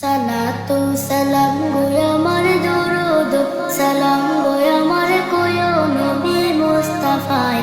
সালাতু সালাম গো আমার দরুদ সালাম গো আমার কোয় নবী মুস্তাফায়।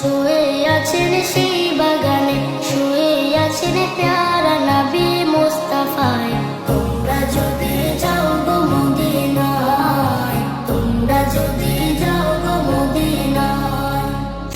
শুয়ে আছেন সেই বাগ